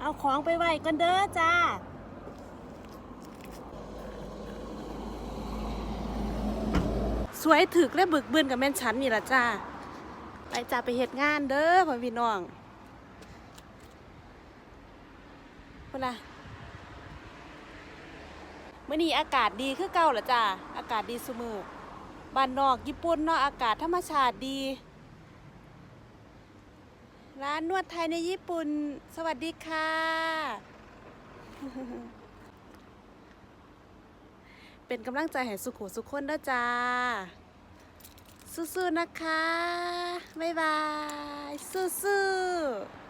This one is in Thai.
เอาของไปไว้กันเด้อจ้าสวยถึกและบึกบืนกับแม่นฉันนี่ละจ้า ไปจ้าไปเฮ็ดงานเด้อพ่อพี่น้องพุ่นนะมื่อนี้อากาศดีคือเก่าละจ้า อากาศดีเสมอบ้านนอกญี่ปุ่นเนาะอากาศธรรมชาติดี ร้านนวดไทยในญี่ปุ่น สวัสดีค่ะ เป็นกำลังใจให้สุขุสุขคนเด้อจ้า สู้ๆนะคะ บ๊ายบาย สู้ๆ